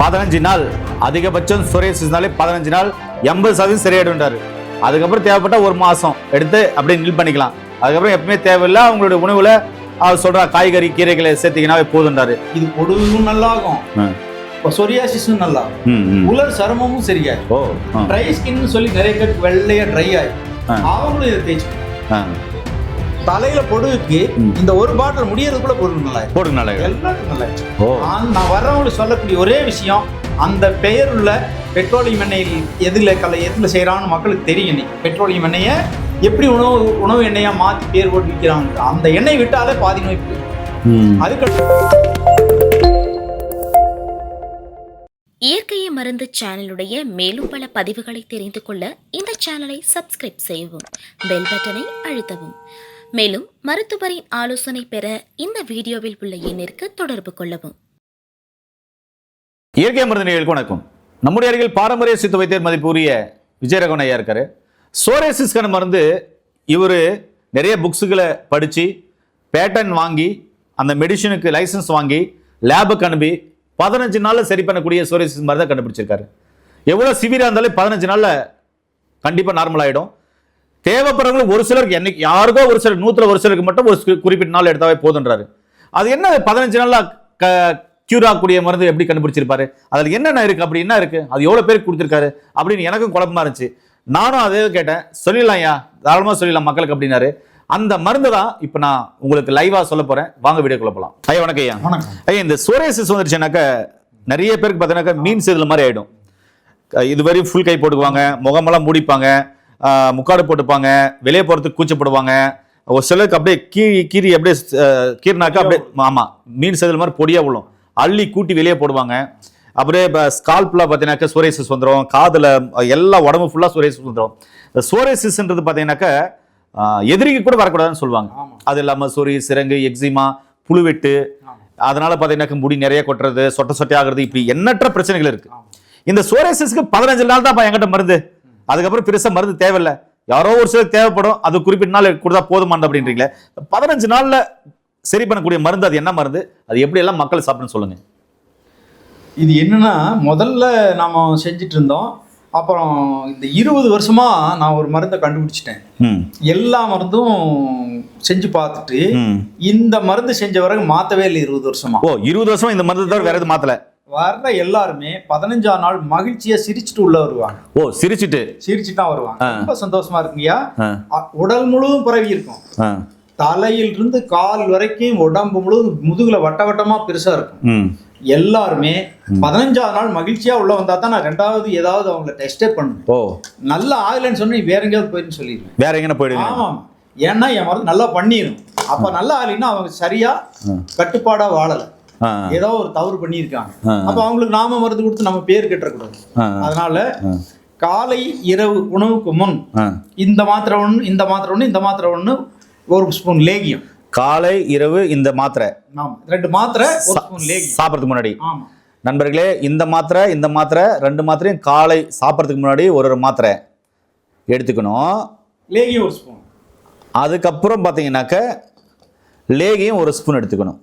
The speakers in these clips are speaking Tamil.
பதினஞ்சு நாள். அதிகபட்சம் சொரியாசிஸ்னாலே பதினஞ்சு நாள் எண்பது சதவீதம் சரியாயிடுன்றாரு அதுக்கப்புறம் தேவைப்பட்ட ஒரு மாசம் எடுத்து அப்படியே நில் பண்ணிக்கலாம். அதுக்கப்புறம் எப்பவுமே தேவையில்லை அவங்களுடைய உணவுல அவர் சொல்ற காய்கறி கீரைகளை சேர்த்தீங்கன்னாவே போதுன்றாரு இது பொடுகும் நல்லாகும். ம். இப்போ சொரியாசிஸும் நல்லா ஆகும். உலர் சருமமும் சரியாகும் ஓ ட்ரை ஸ்கின்னு சொல்லி நிறைய பேருக்கு வெள்ளையா ட்ரை ஆகும் ஆ. அவங்களும் இதை தேய்ச்சி. தலையில பொடுகுக்கு. இந்த ஒரு பாட்டில் முடியறதுக்குள்ள பொருள் நல்லா ஆயிடும். போடுங்க நல்லா எல்லாருக்கும் நான் நான் வர்றவங்களுக்கு சொல்லக்கூடிய ஒரே விஷயம் அந்த பெயர் உள்ள பெட்ரோலியம் எண்ணெயில் எதுல கல எதுல செய்யறான்னு மக்களுக்கு தெரியும் இன்னைக்கு. பெட்ரோலியம் எண்ணெயை எப்படி உணவு உணவு எண்ணெயா மாத்தி பேர் போட்டு விற்கிறாங்க. அந்த எண்ணெய் விட்டாலே பாதி நோய். அதுக்கு இயற்கையை மருந்து சேனலுடைய மேலும் பல பதிவுகளை தெரிந்து கொள்ள இந்த சேனலை சப்ஸ்கிரைப் செய்யவும் பெல் பட்டனை அழுத்தவும். மேலும் மருத்துவரின் ஆலோசனை பெற இந்த வீடியோவில் உள்ள எண்ணிற்கு தொடர்பு கொள்ளவும். இயற்கை மருந்து நிகழ்ச்சி வணக்கம். நம்முடைய அருகில் பாரம்பரிய சித்த வைத்தியர் மதிப்புரிய விஜயரகன் ஐயா இருக்காரு. சோரேசிஸ்க்கான மருந்து இவர் நிறைய புக்ஸுகளை படித்து பேட்டன் வாங்கி அந்த மெடிசனுக்கு லைசன்ஸ் வாங்கி லேபுக்கு அனுப்பி பதினஞ்சு நாளில் சரி பண்ணக்கூடிய சோரேசிஸ் மருந்தை கண்டுபிடிச்சிருக்காரு. எவ்வளோ சிவியராக இருந்தாலும் பதினஞ்சு நாளில் கண்டிப்பாக நார்மல் ஆகிடும் தேவைப்படுறவங்களுக்கு ஒரு சிலருக்கு என்னைக்கு யாருக்கோ ஒரு சிலர் நூற்றுல ஒரு சிலருக்கு மட்டும் ஒரு குறிப்பிட்ட நாள் எடுத்தாவே போதுன்றாரு. அது என்ன பதினஞ்சு நாள்ல க கியூர் ஆகக்கூடிய மருந்து எப்படி கண்டுபிடிச்சிருப்பாரு? அதில் என்னென்ன இருக்கு? அப்படி என்ன இருக்கு? அது எவ்வளோ பேருக்கு கொடுத்துருக்காரு? அப்படின்னு எனக்கும் குழப்பமா இருந்துச்சு. நானும் அதே கேட்டேன் சொல்லிடலாம் ஐயா தாராளமாக சொல்லிடலாம் மக்களுக்கு அப்படின்னாரு. அந்த மருந்து தான் இப்போ நான் உங்களுக்கு லைவா சொல்ல போறேன். வாங்க வீடியோக்குள்ள போகலாம் ஐயா வணக்கம் ஐயா. ஐயா இந்த சோரேசிஸ் வந்துருச்சுனாக்க நிறைய பேருக்கு பார்த்தீங்கன்னாக்கா மீன் செதில் மாதிரி ஆயிடும். இது வரையும் ஃபுல் கை போட்டுக்குவாங்க முகமெல்லாம் மூடிப்பாங்க. முக்காடு போட்டுப்பாங்க வெளியே போகிறதுக்கு கூச்சப்படுவாங்க. ஒரு சிலருக்கு அப்படியே கீறி கீறி அப்படியே ஆஹ் கீறினாக்கா அப்படியே ஆமாம் மீன் செதில் மாதிரி பொடியாக விழும். அள்ளி கூட்டி வெளியே போடுவாங்க. அப்படியே இப்போ ஸ்கால்பில் பார்த்தீங்கன்னாக்கா சோரேசிஸ் வந்துடும் காதில் எல்லா உடம்பு ஃபுல்லாக சோரேசிஸ் வந்துடும் இந்த சோரேசிஸ்ன்றது பார்த்தீங்கன்னாக்கா எதிரிக்கு கூட வரக்கூடாதுன்னு சொல்லுவாங்க. அது இல்லாமல் சொறி சிரங்கு எக்ஸிமா புழுவெட்டு. அதனால பார்த்தீங்கன்னாக்கா முடி நிறைய கொட்டுறது சொட்ட சொட்டை ஆகுறது இப்படி எண்ணற்ற பிரச்சனைகள் இருக்கு. ஆமா. இந்த சோரேசிஸ்க்கு பதினஞ்சு நாள் தான் என்கிட்ட மருந்து. அதுக்கப்புறம் பெருசா மருந்து தேவையில்லை. யாரோ ஒரு சிலருக்கு தேவைப்படும். அது குறிப்பிட்ட நாள் கொடுத்தா போதுமானது அப்படின்றீங்களே. பதினஞ்சு நாள்ல சரி பண்ணக்கூடிய மருந்து அது என்ன மருந்து? அது எப்படி எல்லாம் மக்கள் சாப்பிடணும்னு சொல்லுங்க. இது என்னன்னா முதல்ல நாம செஞ்சுட்டு இருந்தோம். அப்புறம் இந்த இருபது வருஷமா நான் ஒரு மருந்தை கண்டுபிடிச்சிட்டேன். எல்லா மருந்தும் செஞ்சு பார்த்துட்டு இந்த மருந்து செஞ்ச பிறகு மாத்தவே இல்லை இருபது வருஷமா. ஓ இருபது வருஷம் இந்த மருந்து தவிர வேற எதுவும் மாத்தல? வர்ற எல்லாருமே பதினஞ்சாம் நாள் மகிழ்ச்சியா சிரிச்சுட்டு உள்ள வருவாங்க. ஓ சிரிச்சிட்டு? சிரிச்சுட்டு தான் வருவாங்க. ரொம்ப சந்தோஷமா இருக்குங்கய்யா. அ- உடல் முழுவதும் பரவி இருக்கும். தலையில் இருந்து கால் வரைக்கும் உடம்பு முழுவதும் முதுகுல வட்ட வட்டமா பெருசா இருக்கும். எல்லாருமே பதினஞ்சாவது நாள் மகிழ்ச்சியா உள்ள வந்தா தான் நான் ரெண்டாவது ஏதாவது அவங்கள டெஸ்டே பண்ணுவேன். ஓ. நல்லா ஆகலைன்னு சொன்னா வேற எங்கேயாவது போயிருந்து சொல்லிடுவேன். வேற எங்கன போயிடுவீங்க? ஆமாம். ஏன்னா என் மருந்து நல்லா பண்ணிடும் அப்ப நல்லா ஆகலைன்னா அவங்க சரியா. கட்டுப்பாடா வாழல. ஏதோ ஒரு தவறு பண்ணியிருக்காங்க. அப்ப அவங்களுக்கு நாம மருந்து கொடுத்து நம்ம பேர் கட்டக்கூடாது. அதனால காலை இரவு உணவுக்கு முன். இந்த மாத்திரை ஒன்று இந்த மாத்திரை ஒன்று இந்த மாத்திரை ஒன்று ஒரு ஸ்பூன் லேகியம். காலை இரவு இந்த மாத்திரை. ரெண்டு மாத்திரை ஒரு ஸ்பூன் லேகியம். சாப்பிட்றதுக்கு முன்னாடி. நண்பர்களே இந்த மாத்திரை இந்த மாத்திரை ரெண்டு மாத்திரையும் காலை சாப்பிட்றதுக்கு முன்னாடி ஒரு ஒரு மாத்திரை எடுத்துக்கணும். லேகியம் ஒரு ஸ்பூன். அதுக்கப்புறம் பார்த்தீங்கன்னாக்க லேகியும் ஒரு ஸ்பூன் எடுத்துக்கணும்.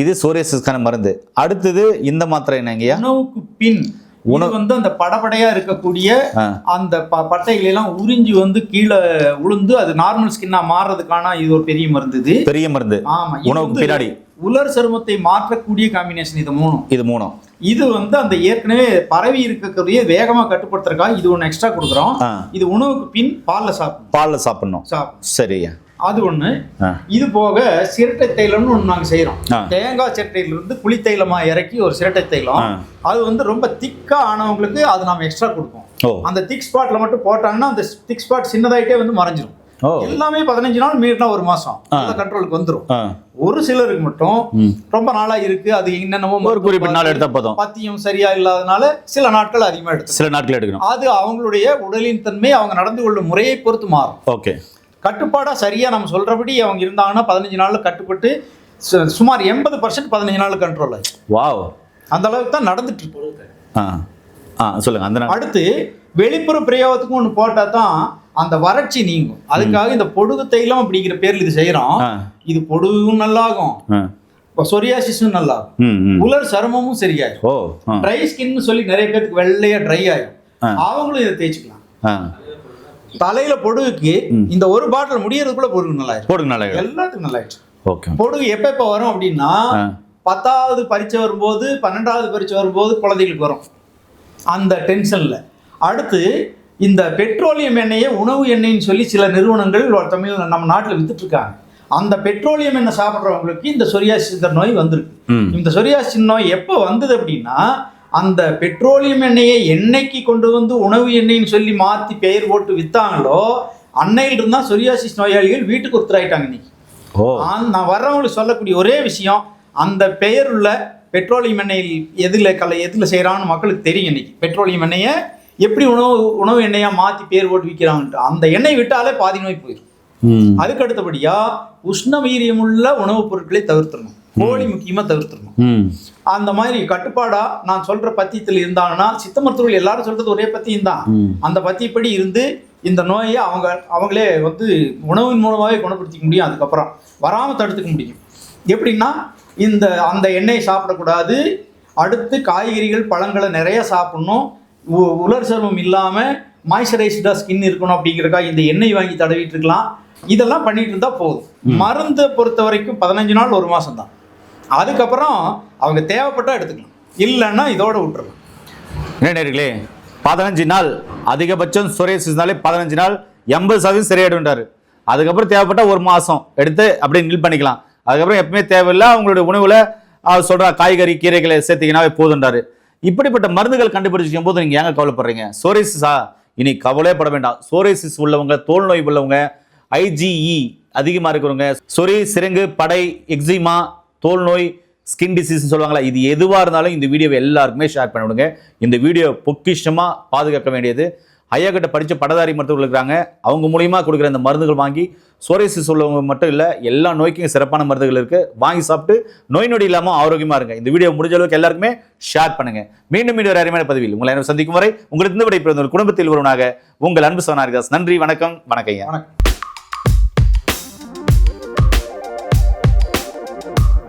இது சோரியாசிஸ்க்கான மருந்து. அடுத்தது இந்த மாத்திரை என்னங்கய்யா உணவுக்கு பின் உணவு வந்து அந்த படபடையா இருக்கக்கூடிய. அந்த பட்டைகளை எல்லாம் உறிஞ்சி வந்து கீழே உளுந்து அது நார்மல் ஸ்கின்னா மாறுறதுக்கான இது ஒரு பெரிய மருந்து இது. பெரிய மருந்து. ஆமா உணவுக்கு பின்னாடி. உலர் சருமத்தை மாற்றக்கூடிய காம்பினேஷன் இது மூணும். இது மூணும். இது வந்து அந்த ஏற்கனவே பரவி இருக்கக்கூடிய வேகமா கட்டுப்படுத்துறதுக்காக இது ஒன்று எக்ஸ்ட்ரா கொடுக்குறோம். இது உணவுக்கு பின் பால்ல சாப்பிடணும். பாலில் சாப்பிடணும். சாப்பிடணும். சரியா அது ஒண்ணு. இது போக சிரட்டை தைலம்னு ஒன்று நாங்கள் செய்கிறோம். தேங்காய் சிரட்டையில இருந்து புளி தைலமா இறக்கி ஒரு சிரட்டை தைலம். அது வந்து ரொம்ப திக்கா ஆனவங்களுக்கு அது நாம எக்ஸ்ட்ரா கொடுப்போம். அந்த திக் ஸ்பாட்ல மட்டும் போட்டாங்கன்னா அந்த திக் ஸ்பாட் சின்னதாயிட்டே வந்து மறைஞ்சிரும். எல்லாமே பதினஞ்சு நாள் மீறினா ஒரு மாசம். அந்த கண்ட்ரோலுக்கு வந்துரும். ஒரு சிலருக்கு மட்டும். ரொம்ப நாளா இருக்கு. அது என்னென்னமோ ஒரு குறிப்பிட்ட நாள் எடுத்தா போதும். பத்தியம் சரியா இல்லாதனால சில நாட்கள் அதிகமா எடுத்து சில நாட்கள் எடுக்கணும். அது அவங்களுடைய உடலின் தன்மை அவங்க நடந்து கொள்ளும் முறையை பொறுத்து மாறும். ஓகே. கட்டுப்பாடா சரியா நம்ம சொல்றபடி அவங்க இருந்தாங்கன்னா பதினஞ்சு நாள்ல கட்டுப்பட்டு சுமார் எண்பது பர்சன்ட் பதினஞ்சு நாள் கண்ட்ரோல் ஆச்சு வாவ். அந்த அளவுக்கு தான் நடந்துட்டு இருக்கு. ஆ ஆ சொல்லுங்க அந்த அடுத்து வெளிப்புற பிரயோகத்துக்கும் ஒன்று போட்டா தான் அந்த வறட்சி நீங்கும். அதுக்காக இந்த பொடுகு தைலம் அப்படிங்கிற பேர்ல இது செய்யறோம். இது பொடுகும் நல்லாகும். சொரியாசிஸும் நல்லா உலர் சருமமும் ஆ. ட்ரை ஸ்கின்னு சொல்லி நிறைய பேருக்கு வெள்ளையா ட்ரை ஆயிரும் ஆ. அவங்களும் இதை தேய்ச்சிக்கலாம். தலையில பொடுகுக்கு இந்த ஒரு பாட்டில் முடியறதுக்குள்ள பொடுகு நல்லா போடுங்க நல்லா எல்லாத்துக்கும் நல்லா ஓகே பொடுகு எப்ப எப்ப வரும் அப்படின்னா பத்தாவது பரீட்சை வரும்போது பன்னெண்டாவது பரீட்சை வரும்போது குழந்தைகளுக்கு வரும். அந்த டென்ஷன்ல. அடுத்து இந்த பெட்ரோலியம் எண்ணெயை உணவு எண்ணெய்ன்னு சொல்லி சில நிறுவனங்கள் தமிழ் நம்ம நாட்டில் வித்துட்டு இருக்காங்க அந்த பெட்ரோலியம் எண்ணெய் சாப்பிட்றவங்களுக்கு இந்த சொரியாசிஸ் நோய் வந்திருக்கு. இந்த சொரியாசிஸ் நோய் எப்போ வந்தது அப்படின்னா அந்த பெட்ரோலியம் எண்ணெயை எண்ணெய்க்கு கொண்டு வந்து உணவு எண்ணெய்ன்னு சொல்லி மாற்றி பெயர் போட்டு வித்தாங்களோ அன்னையிலிருந்து இருந்தால் சொரியாசிஸ் நோயாளிகள் வீட்டுக்கு ஒருத்தராயிட்டாங்க இன்னைக்கு. ஓ. நான் வர்றவங்களுக்கு சொல்லக்கூடிய ஒரே விஷயம் அந்த பெயர் உள்ள பெட்ரோலியம் எண்ணெயில் எதில் கல எதில் செய்கிறான்னு மக்களுக்கு தெரியும் இன்னைக்கு. பெட்ரோலியம் எண்ணெயை எப்படி உணவு உணவு எண்ணெயாக மாற்றி பேர் போட்டு விற்கிறாங்கன்ட்டு அந்த எண்ணெய் விட்டாலே பாதி நோய் போயிடும் அதுக்கு அடுத்தபடியாக உஷ்ண வீரியமுள்ள உணவுப் பொருட்களை தவிர்த்துடணும். கோழி முக்கியமாக தவிர்த்துடணும். அந்த மாதிரி கட்டுப்பாடா நான் சொல்ற பத்தியத்தில் இருந்தாங்கன்னா சித்த மருத்துவர்கள் எல்லாரும் சொல்றது ஒரே பத்தியம் தான். அந்த பத்தியப்படி இருந்து இந்த நோயை அவங்க அவங்களே வந்து உணவின் மூலமாகவே குணப்படுத்திக்க முடியும். அதுக்கப்புறம் வராமல் தடுத்துக்க முடியும். எப்படின்னா இந்த அந்த எண்ணெயை சாப்பிடக்கூடாது. அடுத்து காய்கறிகள் பழங்களை நிறைய சாப்பிடணும். உ- உலர் சருமம் இல்லாமல் மாய்ஸ்சரைஸ்டாக ஸ்கின் இருக்கணும் அப்படிங்கிறக்கா இந்த எண்ணெய் வாங்கி தடவிட்டு இருக்கலாம். இதெல்லாம் பண்ணிட்டு இருந்தால் போதும். மருந்தை பொறுத்த வரைக்கும் பதினஞ்சு நாள் ஒரு மாதம் தான் அதுக்கப்புறம் அவங்க தேவைப்பட்டா எடுத்துக்கலாம். இல்லைன்னா இதோட விட்டுறலாம். நேர்களே பதினஞ்சு நாள் அதிகபட்சம் சொரேசிஸ்னாலே பதினஞ்சு நாள் எண்பது சதவீதம் சரியாயிடுன்றாரு அதுக்கப்புறம் தேவைப்பட்டால் ஒரு மாதம் எடுத்து அப்படியே நில் பண்ணிக்கலாம். அதுக்கப்புறம் எப்பவுமே தேவையில்லை அவங்களுடைய உணவில் அவர் சொல்கிற காய்கறி கீரைகளை சேர்த்திங்கனாவே போதுன்றாரு இப்படிப்பட்ட மருந்துகள் கண்டுபிடிச்சிக்கும் போது நீங்கள் ஏங்க கவலைப்படுறீங்க? சோரேசிஸா இனி கவலையே பட வேண்டாம். சோரேசிஸ் உள்ளவங்க தோல் நோய் உள்ளவங்க ஐஜிஇ அதிகமாக இருக்கிறவங்க சொரி சிரங்கு படை எக்ஸிமா தோல் நோய் ஸ்கின் டிசீஸ் சொல்லுவாங்களா இது எதுவாக இருந்தாலும் இந்த வீடியோவை எல்லாருக்குமே ஷேர் பண்ணி விடுங்க இந்த வீடியோ பொக்கிஷமாக பாதுகாக்க வேண்டியது. ஐயா கிட்ட படித்த படதாரி மருத்துவர்கள் இருக்கிறாங்க. அவங்க மூலியமாக கொடுக்குற இந்த மருந்துகள் வாங்கி சோரேசிஸ் உள்ளவங்க மட்டும் இல்லை எல்லா நோய்க்கும் சிறப்பான மருந்துகள் இருக்குது வாங்கி சாப்பிட்டு நோய் நொடி இல்லாமல் ஆரோக்கியமாக இருங்க. இந்த வீடியோ முடிஞ்ச அளவுக்கு எல்லாருக்குமே ஷேர் பண்ணுங்கள் மீண்டும் மீண்டும் ஒரு அருமையான பதிவில் உங்களை சந்திக்கும் வரை உங்களுக்கு இந்த விடை பிறந்த ஒரு குடும்பத்தில் ஒருவனாக உங்கள் அன்பு சோனாரிதாஸ் நன்றி வணக்கம் வணக்கம் ஐயா. வணக்கம்.